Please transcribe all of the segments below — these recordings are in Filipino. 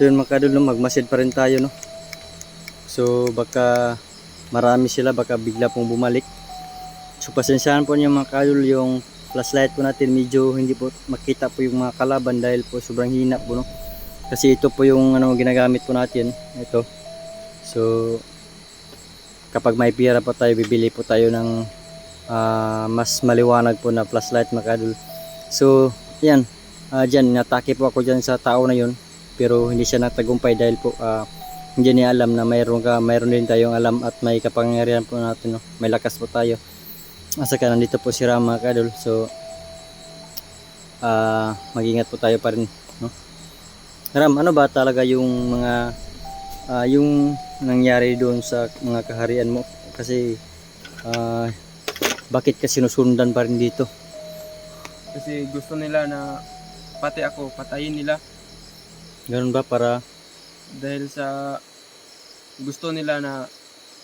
So yun mga kadol, no, magmasid pa rin tayo no. So baka marami sila, baka bigla pong bumalik. So pasensyahan po niyo mga kadol yung flashlight po natin medyo hindi po makita po yung mga kalaban dahil po sobrang hina po no. Kasi ito po yung ano ginagamit po natin, ito. So kapag may pira po tayo, bibili po tayo ng ah, mas maliwanag po na flashlight mga kadol. So yan, Ah, dyan, natake po ako dyan sa tao na yun. Pero hindi siya natagumpay dahil po ah, hindi niya alam na mayroon ka, mayroon din tayong alam at may kapangyarihan po natin. No? May lakas po tayo. Asa ka, nandito po si Ram mga kadol. So, ah mag-ingat po tayo pa rin. No? Ram, ano ba talaga yung mga ah, yung nangyari doon sa mga kaharian mo? Kasi ah, bakit ka sinusundan pa rin dito? Kasi gusto nila na pati ako patayin nila Ganun ba para dahil sa gusto nila na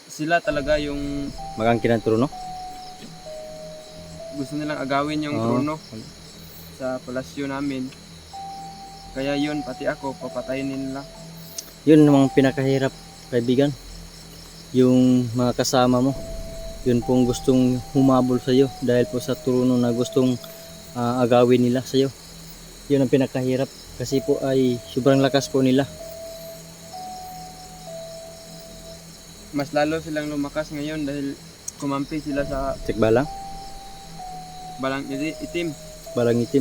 sila talaga yung magangkin ng trono? gusto nilang agawin yung Oo. trono sa palasyo namin. Kaya yun, pati ako, papatayin nila. yun namang pinakahirap kaibigan yung mga kasama mo yun pong gustong humabol sa iyo dahil po sa trono na gustong ah, agawin nila sa iyo yun ang pinakahirap kasi po ay sobrang lakas po nila. Mas lalo silang lumakas ngayon dahil kumampi sila sa check balang? balang iti- itim. balang itim.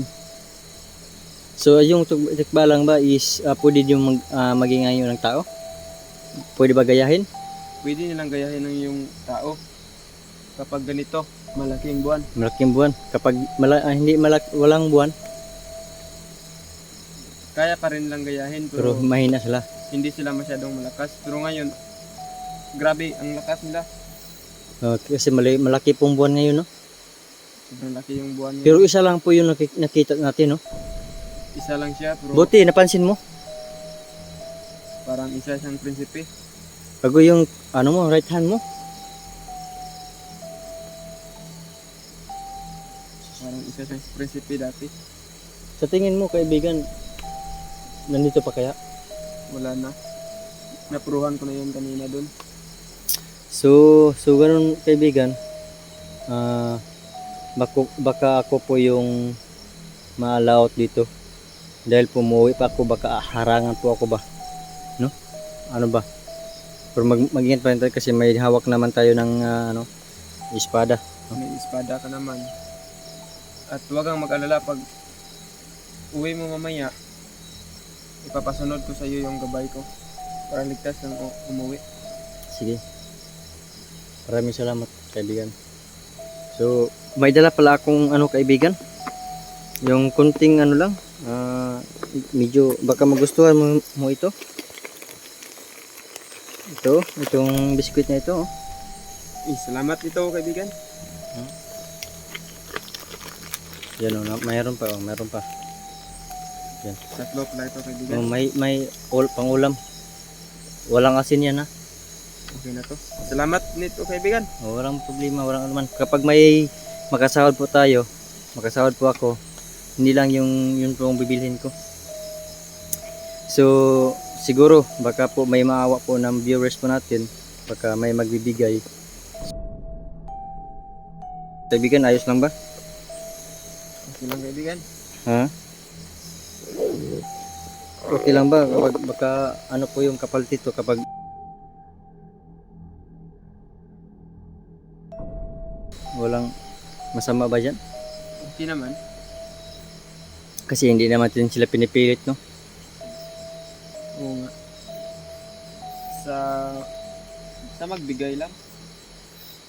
So yung tug- check balang ba is ah, pwede yung mag, ah, maging ngayon ng tao? Pwede ba gayahin? Pwede nilang gayahin ng yung tao kapag ganito, malaking buwan. malaking buwan. Kapag mala, ah, hindi malak, walang buwan Kaya pa rin lang gayahin pero pero mahina sila hindi sila masyadong malakas. Pero ngayon, grabe ang lakas nila. Ah, kasi mali, malaki pong buwan ngayon no Sobrang laki yung buwan niya. Pero isa lang po yung naki- nakita natin, no? Isa lang siya, pero Buti, napansin mo? parang isa siyang prinsipe. Bago yung, ano mo, right hand mo? Parang isa siyang prinsipe dati. Sa tingin mo, kaibigan, nandito pa kaya? Wala na. Napuruhan ko na yun kanina dun. So, so ganun, kaibigan, ah, bako, baka ako po yung ma-allow out dito. Dahil pumuwi pa ako, baka harangan po ako ba? No? Ano ba? Pero mag, mag-ingat pa rin tayo kasi may hawak naman tayo ng, ah, ano, espada. May espada ka naman. At huwag kang mag-alala pag uwi mo mamaya, ipapasunod ko sa iyo yung gabay ko para ligtas u- umuwi. Sige. Maraming salamat, kaibigan. So, may dala pala akong ano kaibigan. Yung kunting ano lang, ah, medyo baka magustuhan mo, mo ito. Ito, itong biskuit na ito. Oh. Eh, salamat ito kaibigan. Yan oh, na- mayroon pa, oh, mayroon pa. Tatlo pala ito Oh, kaibigan. may may ul, pangulam. Walang asin yan ha. Okay na to. Salamat nito kaibigan. Oh, walang problema, walang anuman. Kapag may makasahod po tayo, makasahod po ako, hindi lang yung yun po ang bibilhin ko. So, siguro baka po may maawa po ng viewers po natin, baka may magbibigay. Kaibigan, ayos lang ba? Okay lang kaibigan. Ha? Okay lang ba? Kapag, baka ano po yung kapal dito kapag walang masama ba dyan? Okay naman. Kasi hindi naman din sila pinipilit, no? Oo nga. Sa sa magbigay lang.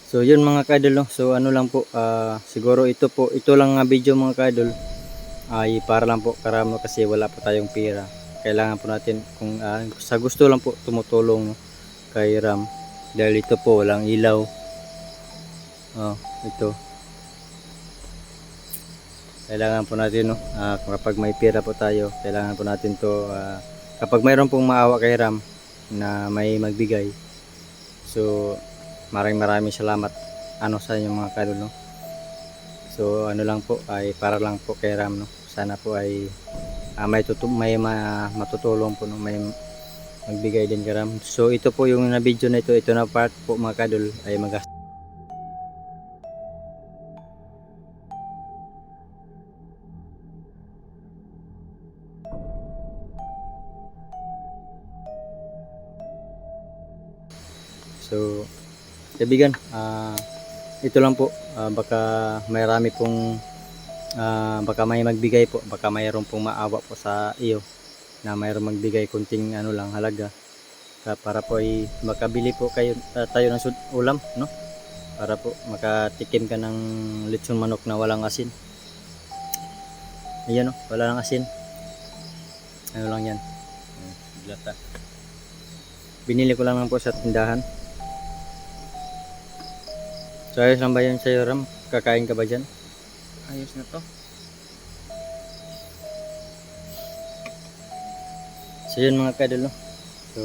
So yun mga kadol, no? So ano lang po, ah, siguro ito po, ito lang nga video mga kadol. Ay para lang po karamo kasi wala po tayong pera. Kailangan po natin kung ah, sa gusto lang po tumutulong kay Ram. Dahil ito po walang ilaw. Oh, ito. Kailangan po natin no, ah, kapag may pera po tayo, kailangan po natin to ah, kapag mayroon pong maawa kay Ram na may magbigay. So maraming maraming salamat ano sa inyo mga kadol no. So ano lang po ay para lang po kay Ram no. Sana po ay ah, may tutu may ma- matutulong po no may magbigay din karam so ito po yung na video na ito ito na part po mga kadol ay mag So, kaibigan, ah, ito lang po. Ah, baka mayroon pong, ah, baka may magbigay po, baka mayroon pong maawa po sa iyo na mayroon magbigay kunting ano lang halaga para po ay makabili po kayo ah, tayo ng ulam, no? Para po makatikim ka ng lechon manok na walang asin. Ayan, no? Wala lang asin. Ano lang yan? Hmm, Lata. Binili ko lang po sa tindahan. So ayos lang ba yun sa'yo Ram? Kakain ka ba dyan? Ayos na to. So yun mga kadol no? So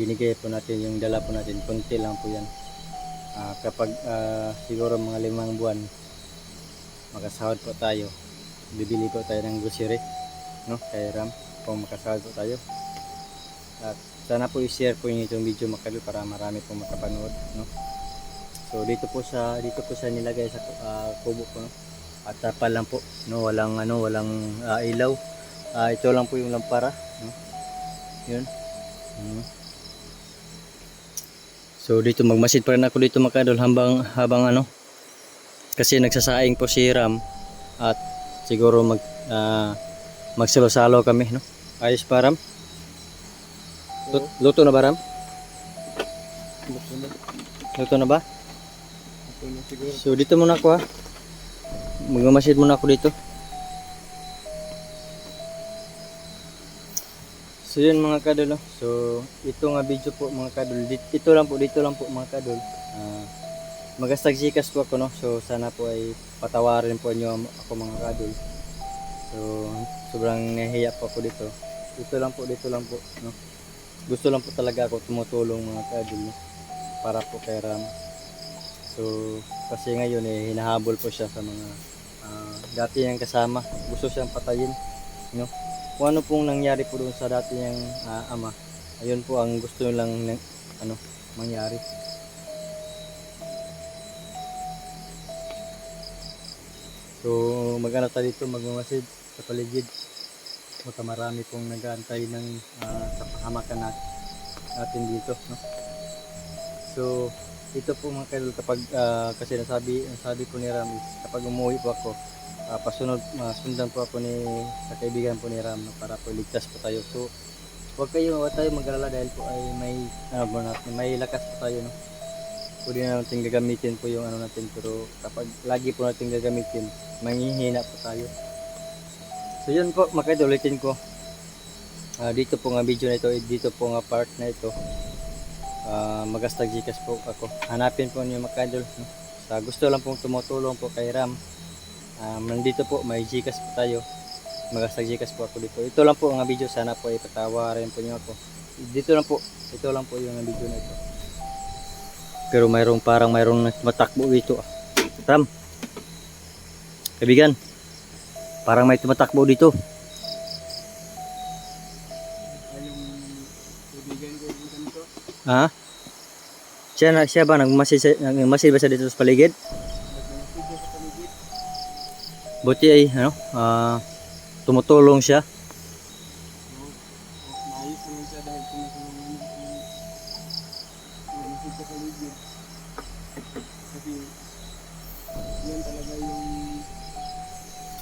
binigay po natin yung dala po natin. Kunti lang po yan. Ah, kapag ah, siguro mga limang buwan makasahod po tayo. Bibili po tayo ng grocery no? Kay Ram kung makasahod po tayo. At sana po i-share po niyo itong video mga kadol para marami po makapanood no? So dito po sa dito po sa nilagay sa ah, kubo ko no. At tapal lang po no, walang ano, walang ah, ilaw. Ah, ito lang po yung lampara, no. 'Yun. Mm. So dito magmasid pa rin ako dito mga kadol habang habang ano kasi nagsasaing po si Ram at siguro mag ah, magsalo-salo kami no. Ayos pa Ram? Lut- Luto na ba Ram? Luto na ba? So dito muna ako ha. Magmamasid muna ako dito. So yun mga kadol. So ito nga video po mga kadol. Dito, ito lang po, dito lang po mga kadol. Ah, magastag sikas po ako no. So sana po ay patawarin po niyo ako mga kadol. So sobrang nahiya po ako dito. Dito lang po, dito lang po. No? Gusto lang po talaga ako tumutulong mga kadol. No? Para po kay Ram. So, kasi ngayon eh, hinahabol po siya sa mga ah, dati niyang kasama. Gusto siyang patayin. No? Kung ano pong nangyari po doon sa dati niyang ah, ama, ayun po ang gusto lang ng, ano, mangyari. So, magana tayo dito, magmamasid sa paligid. Baka marami pong nag-aantay ng ah, kapahamakan nat- natin dito. No? So, ito po mga kaidol kapag ah, kasi nasabi ang sabi ko ni Ram is kapag umuwi po ako ah, pasunod masundan po ako ni sa kaibigan po ni Ram para po ligtas po tayo. So huwag kayo huwag tayo mag-alala dahil po ay may ano po natin may lakas po tayo no? Pwede na natin gagamitin po yung ano natin pero kapag lagi po natin gagamitin manghihina po tayo. So yun po ulitin ko. Ah, dito po nga video na ito eh, dito po nga part na ito Ah, magastag gikas po ako. Hanapin po niyo mga. No? Sa gusto lang pong tumutulong po kay Ram. Um, nandito po may gikas po tayo. Magastag gikas po ako dito. Ito lang po ang video. Sana po ipatawarin po niyo ako. Dito lang po. Ito lang po yung video na ito. Pero mayroong parang mayroong matakbo dito. Ram. Kaibigan. Parang may tumatakbo dito. Ha? Siya, na, siya ba nagmasid, nagmasid ba siya dito sa paligid? Buti ay ano, ah, tumutulong siya.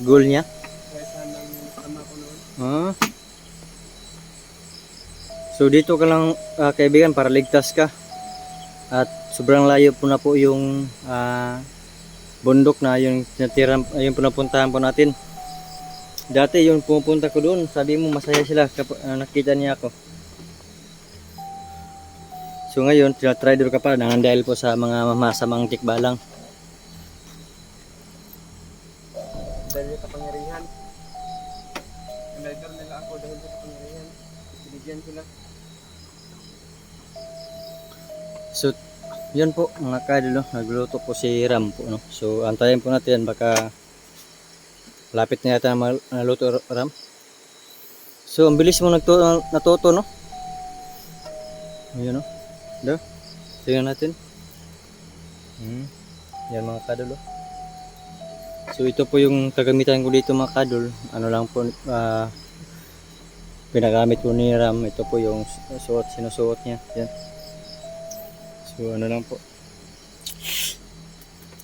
Goal niya. Ah. So dito ka lang ah, kaibigan para ligtas ka. At sobrang layo po na po yung ah, bundok na yung tinatiran, yung punapuntahan po natin. Dati yung pumupunta ko doon, sabi mo masaya sila kapag ah, nakita niya ako. So ngayon, tinatrader ka pa nang dahil po sa mga masamang tikbalang. Dahil sa kapangyarihan. Inidol nila ako dahil sa kapangyarihan. Binigyan sila. So, yun po mga kadol, no? nagluto po si Ram po. No? So, antayin po natin baka Lapit na yata na naluto ram. So, ang bilis mo nagto natuto, no? Ayun, no? Do? Tingnan natin. Hmm. Yan mga kadol, oh. So, ito po yung kagamitan ko dito mga kadol. Ano lang po, ah, pinagamit po ni Ram. Ito po yung suot, sinusuot niya. Yan. So, ano lang po.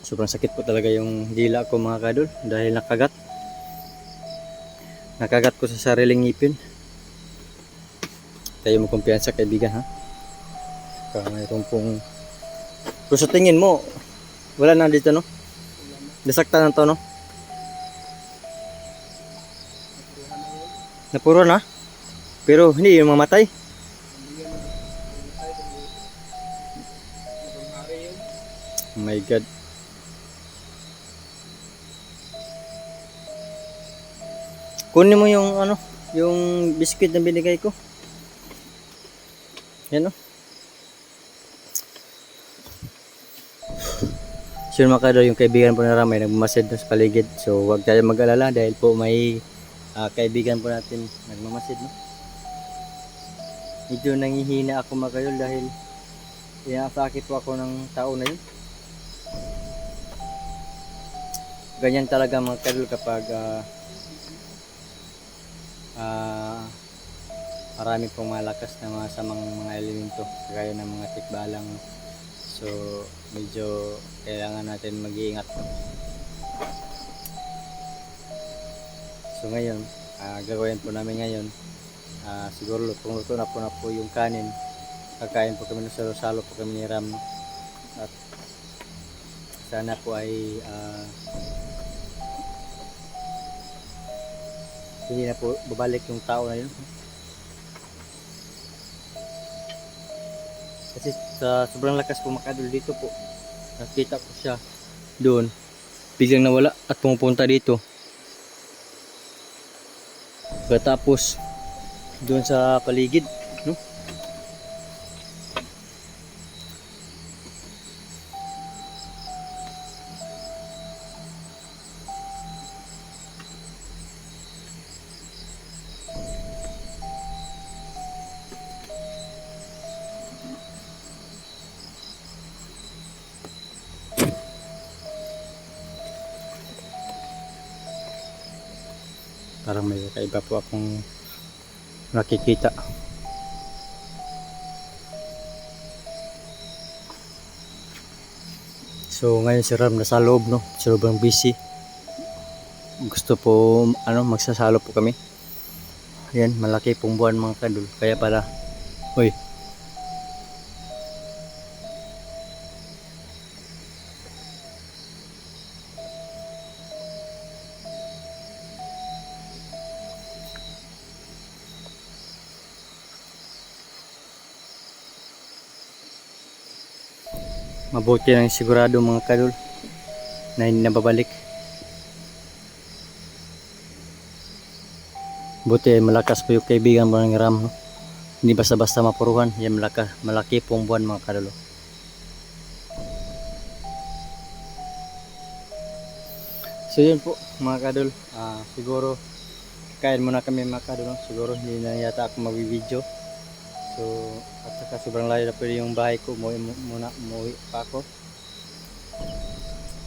Sobrang sakit po talaga yung dila ko mga kadol dahil nakagat. Nakagat ko sa sariling ngipin. Tayo mo kumpiyansa kaibigan ha. Kaya mayroon pong... Kung sa tingin mo, wala na dito no? Nasaktan na to no? Napuro na? Pero hindi yung mamatay. God. Kunin mo yung ano, yung biscuit na binigay ko. Yan o. Sure makado yung kaibigan po na ramay nagmamasid doon sa paligid. So huwag tayo mag-alala dahil po may ah, kaibigan po natin nagmamasid. No? Medyo nangihina ako magayol dahil pinasakit po ako ng tao na yun. Ganyan talaga mga kadol kapag ah, ah, marami pong malakas na mga samang mga elemento kagaya ng mga tikbalang. So medyo kailangan natin mag-iingat. So ngayon ah, gagawin po namin ngayon ah, siguro lutong luto na po na po yung kanin. Kakain po kami ng salo-salo po kami ni Ram. At sana po ay ah, hindi na po babalik yung tao na yun. Kasi sa sobrang lakas po makadol dito po, nakita ko siya doon, biglang nawala at pumupunta dito. Pagkatapos, doon sa paligid, Parang may kaiba po akong nakikita. So ngayon si Ram nasa loob no, sobrang busy. Gusto po ano magsasalo po kami. Ayan, malaki pong buwan mga kadul. Kaya pala, uy, mabuti lang sigurado mga kadul na hindi nababalik. Buti malakas po yung kaibigan mo Ram. Hindi basta-basta mapuruhan. Yan malaka, malaki pong buwan mga kadul. So yun po mga kadul. Ah, siguro kain muna kami mga kadul. no? Siguro hindi na yata ako magbibideo. So, at saka sobrang layo na pwede yung bahay ko. Umuwi mu- muna, umuwi pa ako.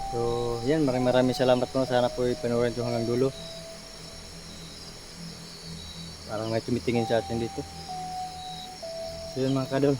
So, yan. Maraming maraming salamat po. Sana po ipanurin ito hanggang dulo. Parang may tumitingin sa atin dito. So, yun mga kadol.